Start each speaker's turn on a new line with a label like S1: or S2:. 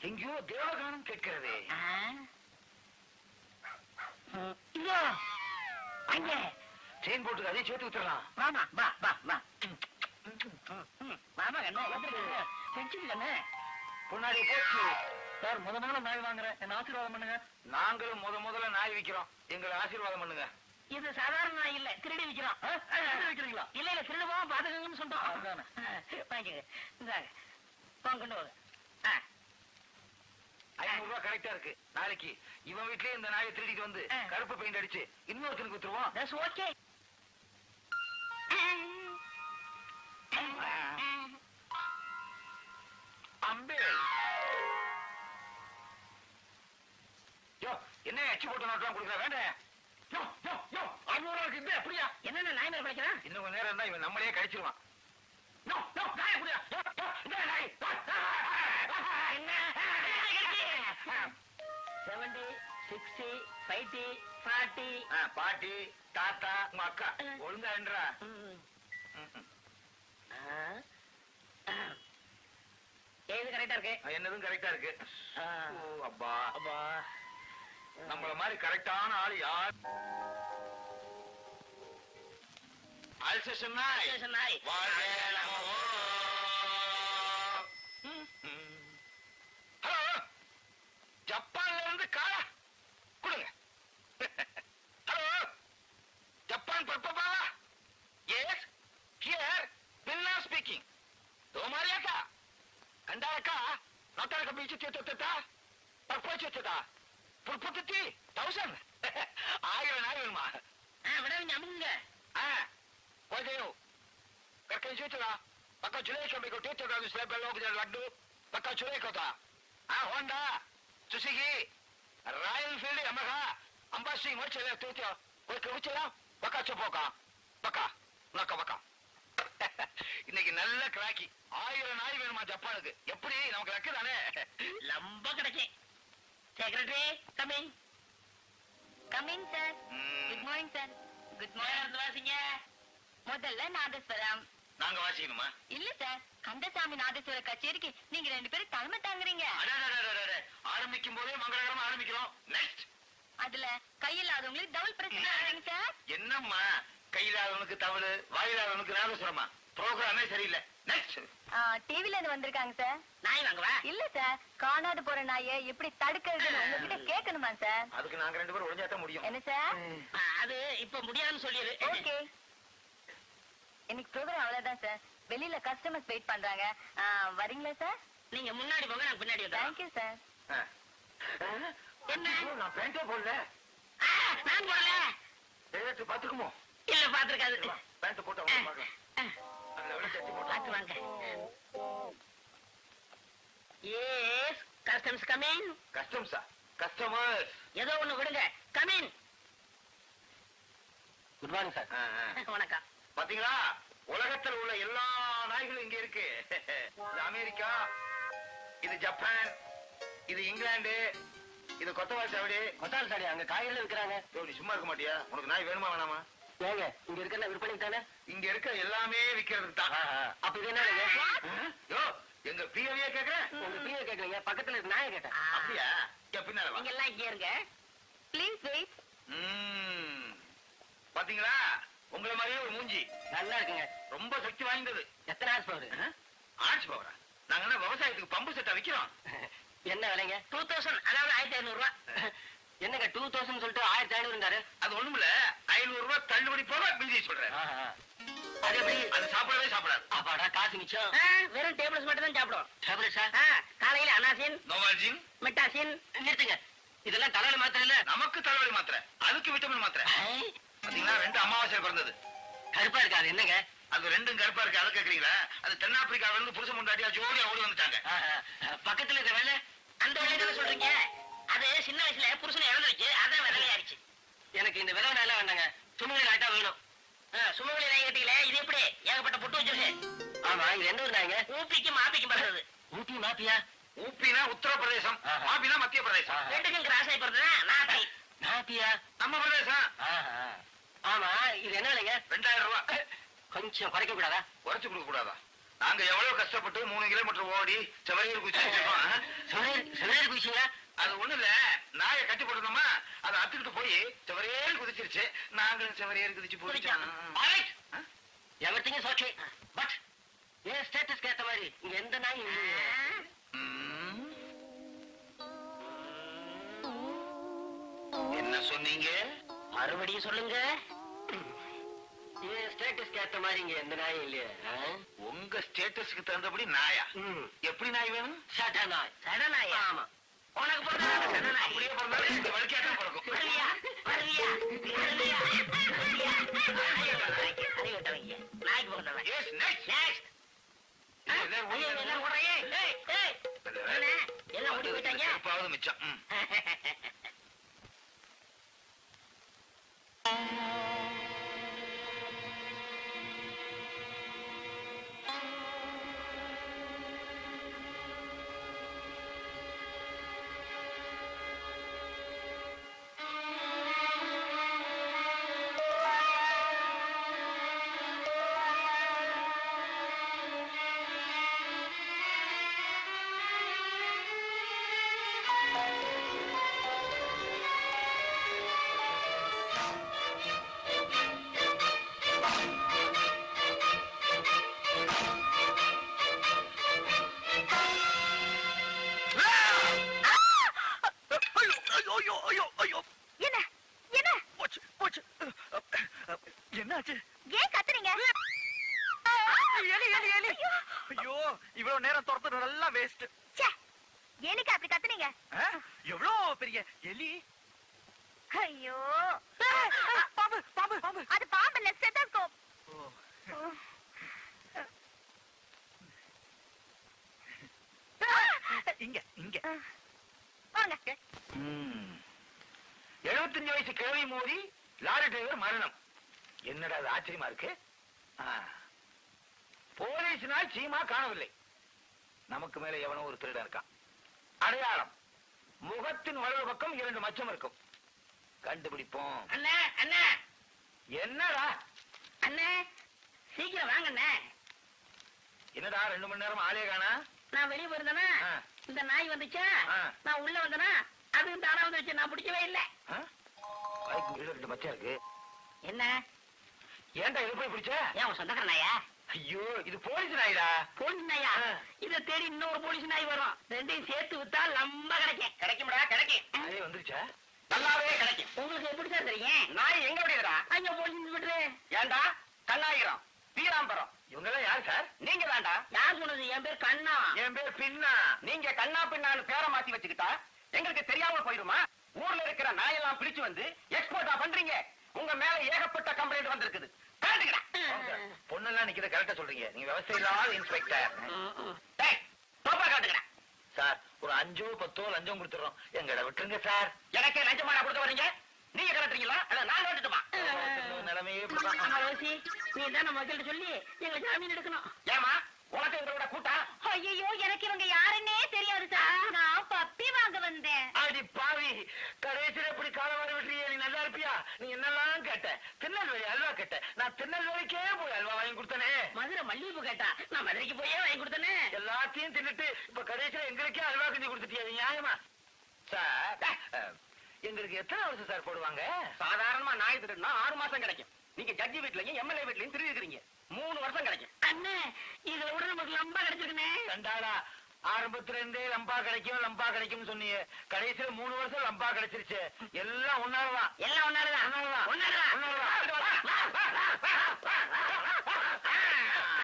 S1: எங்கேயோ தேவகானம் கேட்கிறது. செயின் போட்டு அதையும் சேர்த்து விட்டுறலாம்
S2: வாமா வா வா வா. ம், வாமா கண்ணு வந்துரு செஞ்சுது கண்ணு
S1: பொன்னாடி போச்சு.
S2: சார் முத முதல்ல நாய் வாங்குறேன். என்ன ஆசீர்வாதம் பண்ணுங்க?
S1: நாங்களும் முத முதல்ல நாய் விக்கிறோம். எங்களை ஆசீர்வாதம் பண்ணுங்க.
S2: இது சாதாரண நாய் இல்ல திருடி விக்கிறோம்.
S1: விக்கிறீங்களா?
S2: இல்ல இல்ல திருடு போவோம் பாத்துக்கங்கன்னு சொல்றோம்.
S1: அதானே.
S2: வாங்கிக்க இந்தாங்க. போங்க கொண்டு போங்க. ஆ,
S1: ஐநூறு ரூபாய் கரெக்டா இருக்கு. நாளைக்கு இவன் வீட்லயே இந்த நாயை திருடிட்டு வந்து. கருப்பு பெயிண்ட் அடிச்சு இன்னொருத்தனுக்கு
S2: okay.
S1: அம்பே. யோ என்ன அச்சு போட்டு நோட்டெல்லாம் கொடுக்குற? வேண்டாம் யோ யோ யோ அறுநூறு ரூபாய்க்கு இந்த அப்படியா
S2: என்னென்ன நாய் மேல
S1: இன்னும் கொஞ்ச நேரம் இருந்தா இவன் நம்மளையே கழிச்சிருவான் யோ யோ நாயை குடியா
S2: சிக்ஸ்டி ஃபைவ்டி ஃபார்ட்டி
S1: பாட்டி தாத்தா உங்க அக்கா. ஒழுங்கா என்றா
S2: ஏது கரெக்டா இருக்கு.
S1: என்னதும் கரெக்டா இருக்கு. ஓ அப்பா.
S2: அப்பா.
S1: நம்மள மாதிரி கரெக்டான ஆளு யார்? அல்சேஷன் நாய்.
S2: ஸ்டேஷன் நாய்.
S1: வாழ்க கண்டாரக்கா நோட்டாரக்க பீச்சு தேத்தா பர்போச்சா புற்பத்தி தௌசண்ட் ஆயிரம் நாய் வேணுமா
S2: ஆ விடவீங்க அமுங்க
S1: ஆ போதேயோ perché giutola paka chuleka miko tete ga du slebe log de laddu paka chuleka ta ah honda suzuki royal field yamaha ambashi mochele tete ஒரு கவிச்சலா பக்கா சோப்போக்கா பக்கா நக்கா பக்கா இன்னைக்கு நல்ல கிராக்கி. ஆயிரம் நாய் வேணுமா ஜப்பானுக்கு? எப்படி? நமக்கு லக்கு தானே?
S2: லம்ப கிடைக்கும் secretary coming
S3: coming sir good morning sir good morning
S2: வாசிங்க?
S3: முதல்ல நாதஸ்வரம்.
S1: நாங்க வாசிக்கணுமா?
S3: இல்ல சார் கந்தசாமி நாதஸ்வர கச்சேரிக்கு நீங்க ரெண்டு பேரும் தலைமை தாங்குறீங்க.
S1: ஆரம்பிக்கும் போதே மங்களகரமா ஆரம்பிக்கிறோம். நெக்ஸ்ட்
S3: அதுல கையில்லாதவங்களுக்கு டபுள் பிரச்சனை
S1: என்னம்மா? கையிலாதவனுக்கு தவறு வாயிலாதவனுக்கு நாதஸ்வரமா ப்ரோக்ராமே சரியில்லை.
S3: டிவில இருந்து வந்திருக்காங்க சார்.
S2: நாய் வாங்குவா
S3: இல்ல சார் காணாது போற நாயை எப்படி தடுக்கிறதுன்னு உங்ககிட்ட கேட்கணுமா சார்?
S1: அதுக்கு நாங்க ரெண்டு பேரும் ஒழிஞ்சாதான் முடியும்.
S3: என்ன சார்?
S2: அது இப்ப முடியாதுன்னு சொல்லிடு
S3: ஓகே. இன்னைக்கு ப்ரோக்ராம் அவ்வளவுதான் சார். வெளியில கஸ்டமர்ஸ் வெயிட் பண்றாங்க. வரீங்களா சார்?
S2: நீங்க முன்னாடி போங்க நான் பின்னாடி வந்துடுறேன்
S3: தேங்க்யூ சார்
S2: என்ன?
S1: நான் பேண்டே போடல.
S2: நான் போடல.
S1: டேரக்ட் பாத்துக்குமோ
S2: இல்ல பாத்துருக்காது.
S1: பேண்ட் போட்டு
S2: பாத்து வாங்க. எஸ் கஸ்டம்ஸ் கமிங்
S1: கஸ்டம்ஸா கஸ்டமர்ஸ்
S2: ஏதோ ஒண்ணு விடுங்க. கமின்
S1: குட் மார்னிங் சார்
S2: வணக்கம்.
S1: பாத்தீங்களா? உலகத்துல உள்ள எல்லா நாய்களும் இங்க இருக்கு. இது அமெரிக்கா இது ஜப்பான் இது இங்கிலாந்து இது கொத்தவால் சாவடி.
S4: கொத்தால் சாடி அங்க காய்கறிகள் விற்கிறாங்க
S1: சும்மா இருக்க மாட்டியா? உனக்கு நாய் வேணுமா வேணாமா?
S4: ஏங்க இங்க இருக்கிற விற்பனை தானே?
S1: இங்க இருக்க எல்லாமே விக்கிறதுக்கு தான்
S4: அப்ப இது என்ன
S1: யோ எங்க பிஏவியே கேக்குறேன்
S4: உங்க பிஏ கேக்குறீங்க பக்கத்துல இருக்க நாயை கேட்டேன்.
S1: அப்படியா? இங்க பின்னால
S2: நீங்க எல்லாம் இங்கே இருங்க.
S3: ப்ளீஸ் வெயிட்
S1: ம். பாத்தீங்களா? உங்கள மாதிரியே ஒரு மூஞ்சி.
S4: நல்லா இருக்குங்க.
S1: ரொம்ப சக்தி வாய்ந்தது.
S4: எத்தனை ஹார்ஸ் பவர்
S1: ஆட்சி பவரா நாங்க என்ன விவசாயத்துக்கு பம்பு செட்டா விக்கிறோம்?
S4: என்ன விலைங்க?
S2: டூ தௌசண்ட் அதாவது ஆயிரத்தி ஐநூறு ரூபா.
S4: என்னங்க டூ தௌசண்ட் சொல்லிட்டு ஆயிரத்தி ஐநூறுங்காரு
S1: அது ஒண்ணுமில்ல ஐநூறு ரூபாய் தள்ளுபடி போக மீதி சொல்றேன்.
S4: அது எப்படி?
S1: அது சாப்பிடவே சாப்பிடாது.
S4: அப்பாடா காசு மிச்சம்.
S2: வெறும் டேபிள்ஸ் மட்டும் தான்
S4: சார்
S2: ஆ, காலையில அனாசின்
S1: நோவால்ஜின்
S2: மெட்டாசின்.
S4: நிறுத்துங்க. இதெல்லாம் தலையில மாத்திரம் இல்ல.
S1: நமக்கு தலைவலி மாத்திரை. அதுக்கு விட்டமின் மாத்திரை.
S4: ஐ,
S1: பாத்தீங்களா? ரெண்டு அமாவாசை பிறந்தது.
S4: கருப்பா இருக்காது என்னங்க?
S1: அது ரெண்டும் கருப்பா இருக்கு? அதை கேக்குறீங்களா? அது தென்னாப்பிரிக்காவில இருந்து புருஷ முண்டாட்டியா ஜோடியா ஓடி வந்துட்டாங்க.
S4: பக்கத்துல இருக்க வெள்ளை
S2: அந்த தானே சொல்றீங்க? அது சின்ன வயசுல புருஷனை இழந்துருச்சு அதான் விதவையாயிருச்சு
S4: எனக்கு இந்த விதவை நாயெல்லாம் வேண்டாங்க. சுமங்கலி நாய்ட்டா வேணும்.
S2: சுமங்கலி நாய் கட்டியில இது எப்படி? ஏகப்பட்ட புட்டு வச்சிருக்கு.
S4: ஆமா இது எந்த ஒரு நாய்ங்க?
S2: ஊப்பிக்கும் மாப்பிக்கும் பிறந்தது.
S4: ஊட்டி மாப்பியா?
S1: ஊப்பினா உத்தரப்பிரதேசம். மாப்பினா மத்திய பிரதேசம்.
S2: ரெண்டுக்கும் கிராஸ் ஆகி பிறந்ததா நாப்பி
S4: நாப்பியா
S1: நம்ம பிரதேசம்.
S4: ஆமா இது என்ன விலைங்க?
S1: ரெண்டாயிரம் ரூபாய்
S4: கொஞ்சம் குறைக்க கூடாதா?
S1: குறைச்சு கொடுக்க கூடாதா? நாங்க எவ்வளவு கஷ்டப்பட்டு மூணு கிலோமீட்டர் ஓடி செவரையூர் குச்சி
S4: சுவரீர் வீசுங்க
S1: அது ஒண்ணு இல்ல. நாயை கட்டி போட்டுருந்தோமா அதை அத்துக்கிட்டு போய் செவரேறு குதிச்சிருச்சு. நாங்களும் செவரேறு குதிச்சு போயிட்டோம்.
S4: is okay. But என் ஸ்டேட்டஸ்க்கு ஏத்த மாதிரி இங்க எந்த.
S1: ம். என்ன சொன்னீங்க?
S4: மறுபடியும் சொல்லுங்க. என் ஸ்டேட்டஸ்க்கு ஏத்த மாதிரி இங்க எந்த நாயும் இல்லையே?
S1: உங்க ஸ்டேட்டஸ்க்கு தகுந்தபடி நாயா. எப்படி நாய் வேணும்?
S4: சட நாய்
S2: சடநாயா?
S4: ஆமா.
S2: உனக்கு பிறந்த சடநாய்
S1: அப்படியே பிறந்தாலும் இந்த வலிக்காட்டம் பிறக்கும்.
S2: வருவியா வருவியா வருவியா வருவியா நாய்க்கு பிறந்தவன். நெக்ஸ்ட்
S1: ஓடி
S2: எல்லாம் ஓடுறீங்க என்ன ஓடி போயிட்டாங்க?
S1: மிச்சம்.
S5: என்னாச்சு?
S3: ஏன் கத்துறீங்க?
S5: எலி எலி எலி ஐயோ. இவ்வளவு நேரம் துரத்துறது நல்லா வேஸ்ட்
S3: ஏனுக்கு அப்படி கத்துனீங்க.
S5: எவ்வளவு பெரிய எலி?
S3: ஐயோ.
S5: பாம்பு பாம்பு பாம்பு.
S3: அது பாம்பு இல்ல ஸ்டெத்தோஸ்கோப்
S5: இங்க இங்க.
S3: வாங்க.
S1: 75 வயசு கிழவி மோதி லாரி டிரைவர் மரணம். என்னடா அது ஆச்சரியமா இருக்கு. போலீஸ்னால் சீமா காணவில்லை. நமக்கு மேல எவனோ ஒரு திருடன் இருக்கான். அடையாளம் முகத்தின் வலது பக்கம் இரண்டு மச்சம் இருக்கும். கண்டுபிடிப்போம்.
S2: அண்ணே அண்ணே.
S1: என்னடா?
S2: அண்ணே சீக்கிரம் வாங்க அண்ணே.
S1: என்னடா ரெண்டு மணி நேரம் ஆளே காணா?
S2: நான் வெளியே போயிருந்தேனா. இந்த நாய் வந்துச்சா. நான் உள்ள வந்தேனா? அதுவும் தானா வந்துச்சு நான் பிடிக்கவே இல்லை.
S1: ரெண்டு மச்சம் இருக்கு.
S2: என்ன?
S1: ஏன்டா இது போய் பிடிச்ச?
S2: ஏன் உன் சொந்தக்கார நாயா?
S1: ஐயோ இது போலீஸ் நாயிடா.
S2: போலீஸ் நாயா. இத தேடி இன்னொரு போலீஸ் நாய் வரும். ரெண்டையும் சேர்த்து வித்தா லம்ப கிடைக்கும். கிடைக்கும்டா கிடைக்கும்.
S1: அதே வந்துருச்சா?
S2: நல்லாவே கிடைக்கும். உங்களுக்கு எப்படி சார் தெரியும்?
S1: நாய் எங்க விடுறா
S2: அங்க போலீஸ் இன்ஸ்பெக்டர்
S1: ஏண்டா கண்ணாயிரம். வீராம்பரம். இவங்க எல்லாம் யார் சார்? நீங்க தான்டா.
S2: யார் சொன்னது? என் பேர் கண்ணா.
S1: என் பேர் பின்னா. நீங்க கண்ணா பின்னான்னு பேரை மாத்தி வச்சுக்கிட்டா எங்களுக்கு தெரியாம போயிடுமா ஊர்ல இருக்கிற நாயெல்லாம் பிடிச்சு வந்து எக்ஸ்போர்ட்டா பண்றீங்க. உங்க மேல ஏகப்பட்ட கம்ப்ளைண்ட் வந்திருக்குது. பொண்ணெல்லாம் நிக்கிறது கரெக்டா சொல்றீங்க. நீங்க விவசாய இல்லாத இன்ஸ்பெக்டர் சார் ஒரு அஞ்சோ பத்தோ லஞ்சம் கொடுத்துறோம். எங்கட விட்டுருங்க சார். எனக்கே லஞ்சமாடா கொடுத்து வரீங்க நீங்க கலட்டுறீங்களா அத நான் கலட்டுமா நிலைமையே
S2: ரோசி. நீ தான் நம்ம சொல்லி எங்க ஜாமீன் எடுக்கணும்.
S1: ஏமா உனக்கு எங்களோட கூட்டம்?
S3: ஐயோ எனக்கு இவங்க யாருன்னே தெரியாது சார் நான் பப்பி வாங்க வந்தேன்
S1: அடி பாவி கடைசியில இப்படி காலவாரி விட்டுறியே நீ நல்லா இருப்பியா நீ என்னெல்லாம் கேட்ட திருநெல்வேலி அல்வா கேட்ட. நான் திருநெல்வேலிக்கே போய் அல்வா வாங்கி கொடுத்தனே.
S2: மதுரை மல்லிகைப்பூ கேட்டா நான் மதுரைக்கு போயே வாங்கி கொடுத்தனே.
S1: எல்லாத்தையும் தின்னுட்டு இப்ப கடைசியில எங்களுக்கே அல்வா கிண்டி கொடுத்துட்டியா நியாயமா? சார் எங்களுக்கு எத்தனை வருஷம் சார் போடுவாங்க? சாதாரணமா நாய் திருடுனா ஆறு மாசம் கிடைக்கும். நீங்க ஜட்ஜி வீட்லயும் எம்எல்ஏ வீட்லயும் திருடிக்கிறீங்க மூணு வருஷம் கிடைக்கும்.
S2: அண்ணே இதுல விட நமக்கு லம்பா கிடைச்சிருக்கனே
S1: கண்டாடா ஆரம்பத்துல இருந்தே லம்பா கிடைக்கும் லம்பா கிடைக்கும் சொன்னீங்க கடைசியில மூணு வருஷம் லம்பா கிடைச்சிருச்சு. எல்லாம் ஒன்னாலதான்.
S2: எல்லாம்
S1: ஒன்னாலதான்.
S2: ஒன்னாலதான்.
S1: ஒன்னாலதான்.